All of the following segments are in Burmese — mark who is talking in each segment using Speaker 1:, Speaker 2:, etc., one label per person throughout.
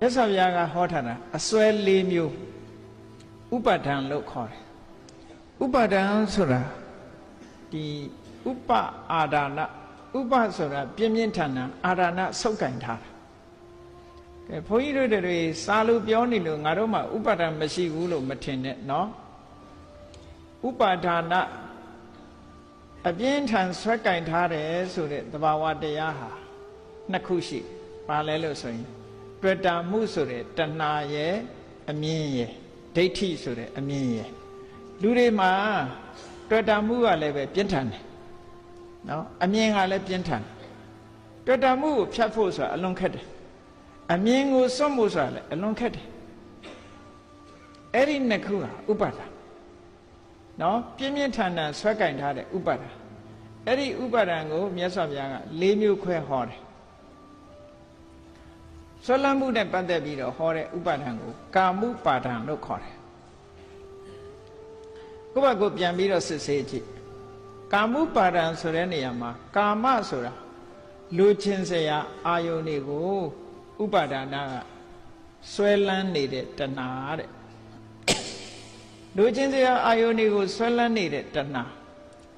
Speaker 1: မြတ်စွာဘုရားကဟောထားတာအစွဲ၄မျိုးဥပါဒံလို့ခေါ်တယ်ဥပါဒံဆိုတာဒီဥပအာဒါနဥပဆိုတာပြင်းပြင်းထန်ထန်အာဒါနဆုပ်ကင်ထားတာကဲဘုန်းကြီးတို့တွေစာလို့ပြောနေလို့ငါတို့မှဥပါဒံမရှိဘူးလို့မထင်နဲ့နော်ဥပါဒါနအပြင်းထန်ဆွဲကင်ထားတယ်ဆိုတဲ့သဘာဝတရားဟာနှစ်ခုရှိပါလဲလို့ဆိုရင် တွေ့တာမှုဆိုတဲ့တဏှာရဲ့အမြင်ရဲ့ဒိဋ္ဌိဆိုတဲ့အမြင်ရဲ့လူတွေမှာတွေ့တာမှုကလည်းပဲပြင်းထန်တယ်နော်အမြင်ကလည်းပြင်းထန်တယ်တွေ့တာမှုကိုဖြတ်ဖို့ဆိုတာအလွန်ခက်တယ်အမြင်ကိုစွန့်ဖို့ဆိုတာလည်းအလွန်ခက်တယ်အဲ့ဒီနှစ်ခုဟာဥပါဒာနော်ပြင်းပြင်းထန်ထန်ဆွဲကင်ထားတဲ့ဥပါဒာအဲ့ဒီဥပါဒံကိုမြတ်စွာဘုရားက၄မျိုးခွဲဟောတယ် ဆွဲလန်းမှုနဲ့ပတ်သက်ပြီးတော့ဟောတဲ့ဥပါဒံကိုကာမှုပါဒံလို့ခေါ်တယ်ကိုယ့်ဘက်ကိုပြန်ပြီးတော့စစ်ဆေးကြည့်ကာမှုပါဒံဆိုတဲ့နေရာမှာကာမဆိုတာလူချင်းစရာအာယုန်တွေကိုဥပါဒနာကဆွဲလန်းနေတဲ့တဏှာတဲ့လူချင်းစရာအာယုန်တွေကိုဆွဲလန်းနေတဲ့တဏှာ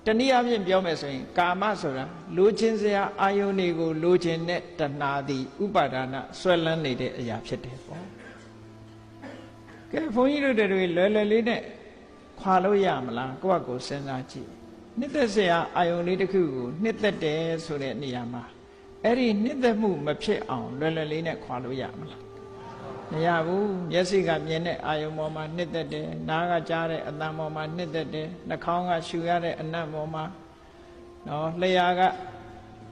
Speaker 1: တနည်းအားဖြင့်ပြောမယ်ဆိုရင် ကာမဆိုတာလူချင်းစရာအာယုန်တွေကိုလူချင်းတဲ့တဏှာသည်ဥပါဒနာဆွဲလန်းနေတဲ့အရာဖြစ်တယ်ပေါ့ကဲဘုန်းကြီးတို့တွေလွယ်လွယ်လေးနဲ့ခွာလို့ရမလားကိုယ့်အကိုစဉ်းစားကြည့်နှစ်သက်စရာအာယုန်လေးတစ်ခုကိုနှစ်သက်တယ်ဆိုတဲ့နေရာမှာအဲ့ဒီနှစ်သက်မှုမဖြစ်အောင်လွယ်လွယ်လေးနဲ့ခွာလို့ရမလား မရဘူးမျက်စိကမြင်တဲ့အာယုံပေါ်မှာနှစ်သက်တယ်နားကကြားတဲ့အသံပေါ်မှာနှစ်သက်တယ်နှာခေါင်းကရှူရတဲ့အနံ့ပေါ်မှာနော်လျှာက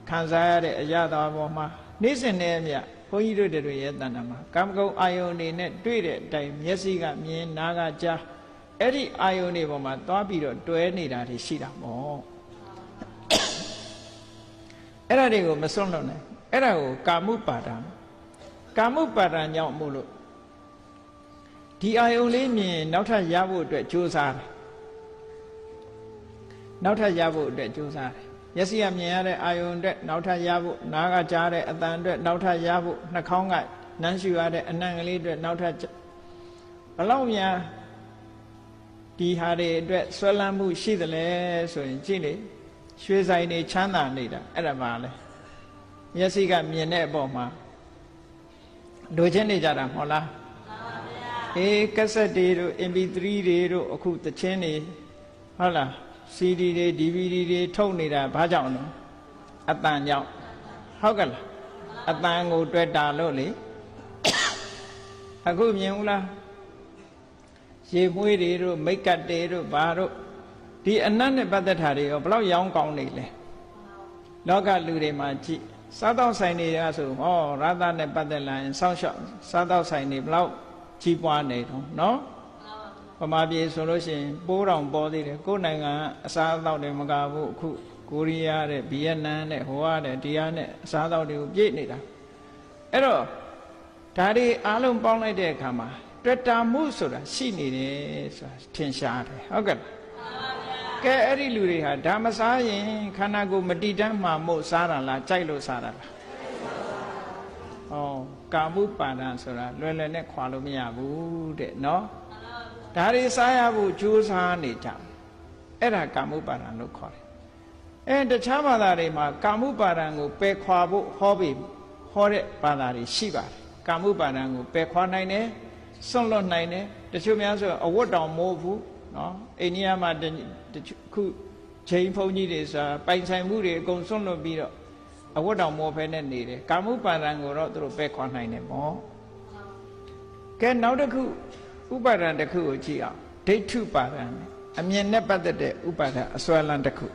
Speaker 1: ခံစားရတဲ့အရသာပေါ်မှာနေ့စဉ်နဲ့အမျှဘုန်းကြီးတို့တွေရဲ့တဏ္ဍာမှာကာမဂုဏ်အာယုန်နေနဲ့တွေ့တဲ့အတိုင်းမျက်စိကမြင်နားကကြားအဲ့ဒီအာယုန်တွေပေါ်မှာသွားပြီးတော့တွဲနေတာတွေရှိတာပေါ့အဲ့ဒါတွေကိုမစွန့်လွတ်နိုင်အဲ့ဒါကိုကာမှုပါဒံ ကာမှုပါဒံကြောင့်မို့လို့ဒီအာယုန်လေးမြင်နောက်ထပ်ရဖို့အတွက်ကြိုးစားတယ်နောက်ထပ်ရဖို့အတွက်ကြိုးစားတယ်မျက်စိကမြင်ရတဲ့အာယုန်အတွက်နောက်ထပ်ရဖို့နားကကြားတဲ့အတန်အတွက်နောက်ထပ်ရဖို့နှာခေါင်းကနမ်းရှူရတဲ့အနံ့ကလေးအတွက်နောက်ထပ်ဘလောက်များဒီဟာတွေအတွက်ဆွဲလန်းမှုရှိသလဲဆိုရင်ကြည့်လေရွှေဆိုင်တွေချမ်းသာနေတာအဲ့ဒါမှလဲမျက်စိကမြင်တဲ့အပေါ်မှာ လိုချင်နေကြတာမဟုတ်လားအေးကက်ဆက်တွေတို့ MP3 တွေတို့အခုတချင်းတွေဟုတ်လား CD တွေ DVD တွေထုတ်နေတာဘာကြောင့်လဲအတန်ကြောင့်ဟုတ်ကလားအတန်ကိုတွေ့တာလို့လေအခုမြင်ဘူးလားရေမွေးတွေတို့မိတ်ကတ်တွေတို့ဘာတို့ဒီအနတ်နဲ့ပတ်သက်တာတွေရောဘလောက်ရောင်းကောင်းနေလဲလောကလူတွေမှာကြည့် စားတော့ဆိုင်တွေကဆိုဟောရသနဲ့ပတ်သက်လာရင်စောင့်ရှောက်စားတော့ဆိုင်တွေဘလောက်ကြီးပွားနေတော့နော်ဗမာပြည်ဆိုလို့ရှိရင်ပိုးတောင်ပေါ်သေးတယ်ကိုယ်နိုင်ငံအစားအသောက်တွေမကဘူးအခုကိုရီးယားတဲ့ဗီယက်နမ်တဲ့ဟိုကတဲ့ဒီဟာနဲ့အစားအသောက်တွေကိုပြည့်နေတာအဲ့တော့ဒါတွေအားလုံးပေါင်းလိုက်တဲ့အခါမှာတွေ့တာမှုဆိုတာရှိနေတယ်ဆိုတာထင်ရှားတယ်ဟုတ်ကဲ့ ကဲအဲ့ဒီလူတွေဟာဒါမစားရင်ခန္ဓာကိုယ်မတည်တမ်းမှမို့စားတာလားကြိုက်လို့စားတာလားဩကာမှုပါဒံဆိုတာလွယ်လွယ်နဲ့ခွာလို့မရဘူးတဲ့နော်ဒါတွေစားရဖို့ကြိုးစားနေကြအဲ့ဒါကာမှုပါဒံလို့ခေါ်တယ်အဲတခြားဘာသာတွေမှာကာမှုပါဒံကိုပယ်ခွာဖို့ဟောပြီးဟောတဲ့ဘာသာတွေရှိပါတယ်ကာမှုပါဒံကိုပယ်ခွာနိုင်တယ်စွန့်လွတ်နိုင်တယ်တချို့များဆိုအဝတ်တောင်မိုးဘူး နော်အိန္ဒိယမှာခုချိန်ဖုန်ကြီးတွေဆိုတာပိုင်ဆိုင်မှုတွေအကုန်စွန့်လွတ်ပြီးတော့အဝတ်တောင်မိုးဖဲနဲ့နေတယ်ကာမှုပါဒံကိုတော့သူတို့ပယ်ခွာနိုင်တယ်ပေါ့ကဲနောက်တစ်ခုဥပါဒံတစ်ခုကိုကြည့်အောင်ဒိဋ္ဌုပါဒံအမြင်နဲ့ပတ်သက်တဲ့ဥပါဒံအစွဲလန်းတစ်ခု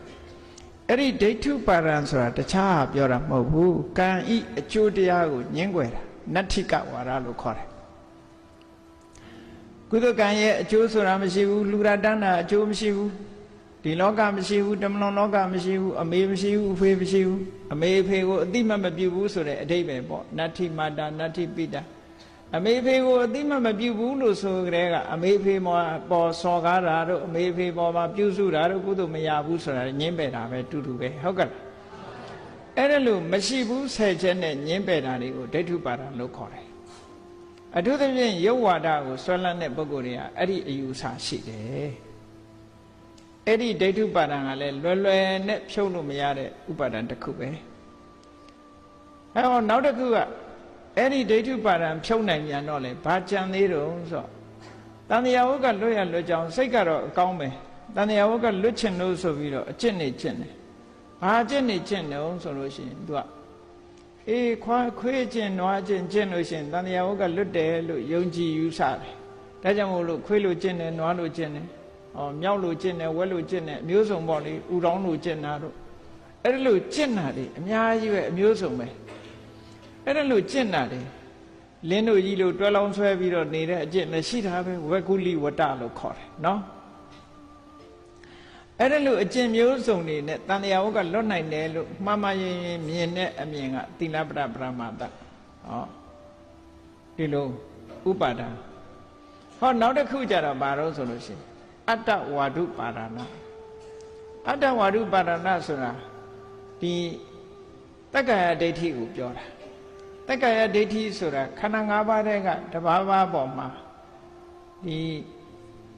Speaker 1: အဲ့ဒီဒိဋ္ဌုပါဒံဆိုတာတခြားပြောတာမဟုတ်ဘူးကံဤအကျိုးတရားကိုညှင်းွယ်တာနတ္ထိကဝါဒလို့ခေါ်တယ် ကုသကံရဲ့အကျိုးဆိုတာမရှိဘူးလူရတန်းတာအကျိုးမရှိဘူးဒီလောကမရှိဘူးတမလွန်လောကမရှိဘူးအမေမရှိဘူးအဖေမရှိဘူးအမေအဖေကိုအတိမမပြုဘူးဆိုတဲ့အဓိပ္ပာယ်ပေါ့နတ္ထိမာတာနတ္ထိပိတာအမေဖေကိုအတိမမပြုဘူးလို့ဆိုကြတဲ့ကအမေဖေမောပေါ်စော်ကားတာတို့အမေဖေပေါ်မှာပြုစုတာတို့ကုသိုလ်မရဘူးဆိုတာညင်းပယ်တာပဲတူတူပဲဟုတ်ကဲ့အဲ့ဒါလို့မရှိဘူးဆယ်ချက်နဲ့ညင်းပယ်တာတွေကိုဒိဋ္ဌုပါဒံလို့ခေါ်တယ် အထူးသဖြင့်ယုတ်ဝါဒကိုဆွဲလန်းတဲ့ပုဂ္ဂိုလ်တွေကအဲ့ဒီအယူဆရှိတယ်အဲ့ဒီဒိဋ္ဌုပါဒံကလည်းလွယ်လွယ်နဲ့ဖြုတ်လို့မရတဲ့ဥပါဒံတစ်ခုပဲအဲ့တော့နောက်တစ်ခုကအဲ့ဒီဒိဋ္ဌုပါဒံဖြုတ်နိုင်ပြန်တော့လေဘာကြံသေးတော့ဆိုတော့တန်တရားဝုကလွတ်ရလွတ်ကြောင်းစိတ်ကတော့အကောင်းပဲတန်တရားဝုကလွတ်ချင်လို့ဆိုပြီးတော့အကျင့်နေကျင့်တယ်ဘာအကျင့်နေကျင့်တယ်ဆိုလို့ရှိရင် तू က အေးခွာခွေးကျင့်နွားကျင့်ကျင့်လို့ရှိရင်တန်တရားဝုကလွတ်တယ်လို့ယုံကြည်ယူဆတယ်ဒါကြောင့်မို့လို့ခွေးလို့ကျင့်တယ်နွားလို့ကျင့်တယ်ဟောမြောက်လို့ကျင့်တယ်ဝက်လို့ကျင့်တယ်အမျိုးစုံပေါ့လေဥတောင်းလို့ကျင့်တာတို့အဲ့ဒါလို့ကျင့်တာလေအများကြီးပဲအမျိုးစုံပဲအဲ့ဒါလို့ကျင့်တာလေလင်းတို့ကြီးလို့တွဲလောင်းဆွဲပြီးတော့နေတဲ့အကျင့်လည်းရှိတာပဲဝက်ကုလိဝတ္တလို့ခေါ်တယ်နော် အဲ့ဒါလို့အကျင့်မျိုးစုံတွေနဲ့တန်တရားဝကလွတ်နိုင်တယ်လို့မှားမှားရင်ရင်မြင်တဲ့အမြင်ကသီလပဒပရမတ္တဟောဒီလိုဥပါဒာဟောနောက်တစ်ခုကြတော့ဘာလို့ဆိုလို့ရှိရင်အတ္တဝါဒုပါဒနာအတ္တဝါဒုပါဒနာဆိုတာဒီတက္ကရာဒိဋ္ဌိကိုပြောတာတက္ကရာဒိဋ္ဌိဆိုတာခန္ဓာ၅ပါးတဲ့ကတဘာဘာပေါ်မှာဒီ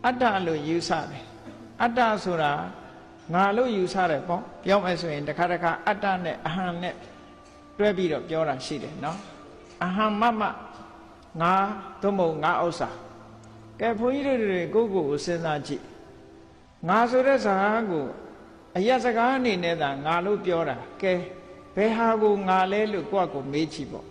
Speaker 1: အတ္တလို့ယူဆတယ် အတ္တဆိုတာငါလို့ယူဆတယ်ပေါ့ပြောမယ်ဆိုရင်တစ်ခါတစ်ခါအတ္တနဲ့အဟံနဲ့တွဲပြီးတော့ပြောတာရှိတယ်နော်အဟံမမငါသို့မဟုတ်ငါဥစ္စာကဲဘုန်းကြီးတို့တွေကိုယ့်ကိုယ်ကိုစဉ်းစားကြည့်ငါဆိုတဲ့စကားကိုအရက်စကားအနေနဲ့သာငါလို့ပြောတာကဲဘယ်ဟာကိုငါလဲလို့ကိုယ့်ကိုမေးကြည့်ပေါ့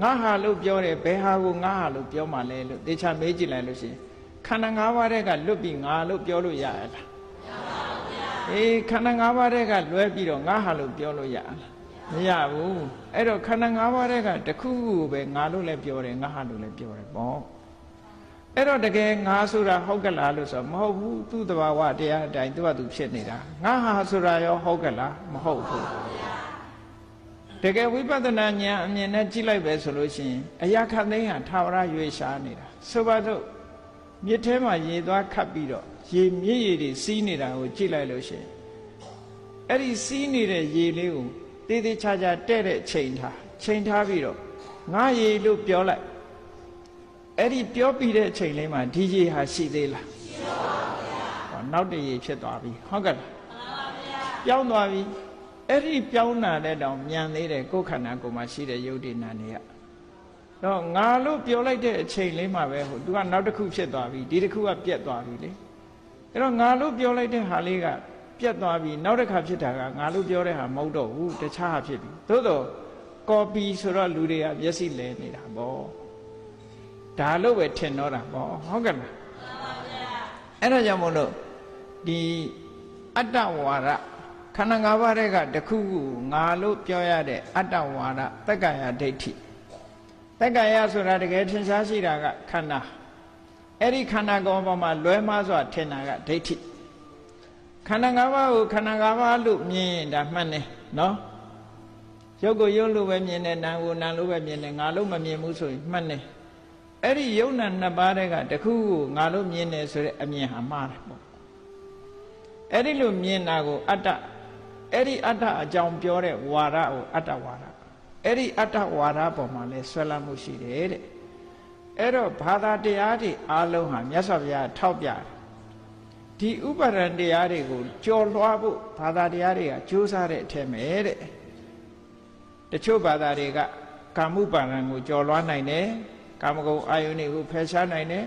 Speaker 1: ငါဟာလို့ပြောတယ်ဘယ်ဟာကိုငါဟာလို့ပြောမှလဲလို့တေချာမေးကြည့်လိုက်လို့ရှိရင် ခန္ဓာ၅ပါးတဲ့ကလွတ်ပြီးငါလို့ပြောလို့ရရလားမရပါဘူးဗျာအေးခန္ဓာ၅ပါးတဲ့ကလွဲပြီးတော့ငါဟာလို့ပြောလို့ရလားမရဘူးအဲ့တော့ခန္ဓာ၅ပါးတဲ့ကတခုခုပဲငါလို့လည်းပြောတယ်ငါဟာလို့လည်းပြောတယ်ပေါ့အဲ့တော့တကယ်ငါဆိုတာဟုတ်ကလားလို့ဆိုတော့မဟုတ်ဘူးသူ့တဘာဝတရားအတိုင်းသူ့ဟာသူဖြစ်နေတာငါဟာဆိုတာရောဟုတ်ကလားမဟုတ်ဘူးတကယ်ဝိပဿနာဉာဏ်အမြင်နဲ့ကြည့်လိုက်ပဲဆိုလို့ရှိရင်အရာခသိန်းဟာထာဝရရွေရှားနေတာဆိုပါတော့ မြစ်ထဲမှာရေသွားခတ်ပြီးတော့ရေမြစ်ရေတွေစီးနေတာကိုကြည့်လိုက်လို့ရှိရင်အဲ့ဒီစီးနေတဲ့ရေလေးကိုတေးသေးချာချာတဲ့တဲ့ချိန်ထားချိန်ထားပြီးတော့ငါရေလို့ပြောလိုက်အဲ့ဒီပြောပြီးတဲ့အချိန်လေးမှာဒီရေဟာရှိသေးလားရှိပါဘူးဗျာဟောနောက်တရေဖြစ်သွားပြီဟုတ်ကဲ့လားမှန်ပါဗျာပြောင်းသွားပြီအဲ့ဒီပြောင်းတာတဲ့တောင်မြန်သေးတယ်ကိုယ်ခန္ဓာကိုယ်မှာရှိတဲ့ယုတ်တိနာနေရ တော့ငါလို့ပြောလိုက်တဲ့အချိန်လေးမှာပဲဟိုသူကနောက်တစ်ခုဖြစ်သွားပြီဒီတစ်ခုကပြက်သွားပြီလေအဲ့တော့ငါလို့ပြောလိုက်တဲ့ဟာလေးကပြက်သွားပြီနောက်တစ်ခါဖြစ်တာကငါလို့ပြောတဲ့ဟာမဟုတ်တော့ဘူးတခြားဟာဖြစ်ပြီသို့တော့ကော်ပီဆိုတော့လူတွေကမျက်စိလဲနေတာပေါ့ဒါလို့ပဲထင်တော့တာပေါ့ဟုတ်ကဲ့လားမှန်ပါဗျာအဲ့ဒါကြောင့်မို့လို့ဒီအတ္တဝါဒခန္ဓာ၅ပါးတဲ့ကတခုခုငါလို့ပြောရတဲ့အတ္တဝါဒတက္ကရာဒိဋ္ဌိ တက္ကရာဆိုတာတကယ်ထင်ရှားရှိတာကခန္ဓာအဲ့ဒီခန္ဓာကောပေါ်မှာလွဲမှားစွာထင်တာကဒိဋ္ဌိခန္ဓာ၅ပါးကိုခန္ဓာ၅ပါးလို့မြင်ရင်ဒါမှန်တယ်နော်ရုပ်ကိုရုပ်လို့ပဲမြင်တယ်နာမ်ကိုနာမ်လို့ပဲမြင်တယ်ငါလို့မမြင်ဘူးဆိုရင်မှန်တယ်အဲ့ဒီယုံနာနှစ်ပါးတဲ့ကတခုခုငါလို့မြင်တယ်ဆိုတဲ့အမြင်ဟာမှားတယ်ပေါ့အဲ့ဒီလိုမြင်တာကိုအတ္တအဲ့ဒီအတ္တအကြောင်းပြောတဲ့ဝါဒကိုအတ္တဝါဒ အဲ့ဒီအတ္တဝါဒပေါ်မှာလဲဆွဲလန်းမှုရှိတယ်တဲ့အဲ့တော့ဘာသာတရားတွေအားလုံးဟာမြတ်စွာဘုရားထောက်ပြတယ်ဒီဥပါဒံတရားတွေကိုကြော်လွှားဖို့ဘာသာတရားတွေကကြိုးစားတဲ့အထက်မဲ့တဲ့တချို့ဘာသာတွေကကာမှုပါဒံကိုကြော်လွှားနိုင်တယ်ကာမဂုဏ်အာယုန်တွေကိုဖယ်ရှားနိုင်တယ်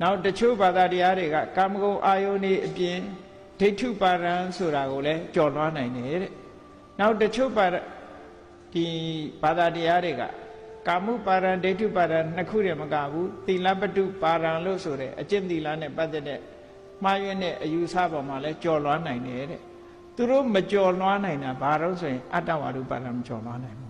Speaker 1: နောက်တချို့ဘာသာတရားတွေကကာမဂုဏ်အာယုန်တွေအပြင်ဒိဋ္ဌုပါဒံဆိုတာကိုလည်းကြော်လွှားနိုင်တယ်တဲ့နောက်တချို့ပါ ဒီဘာသာတရားတွေကကာမှုပါရံဒိဋ္ဌုပါရံနှစ်ခုတည်းမကဘူးသီလပတုပါရံလို့ဆိုတဲ့အကျင့်သီလနဲ့ပတ်သက်တဲ့မှားယွင်းတဲ့အယူဆပေါ်မှာလဲကြော်လွှားနိုင်တယ်တဲ့သူတို့မကြော်လွှားနိုင်တာဘာလို့ဆိုရင်အတ္တဝါဒုပါရံမကြော်လွှားနိုင်ဘူး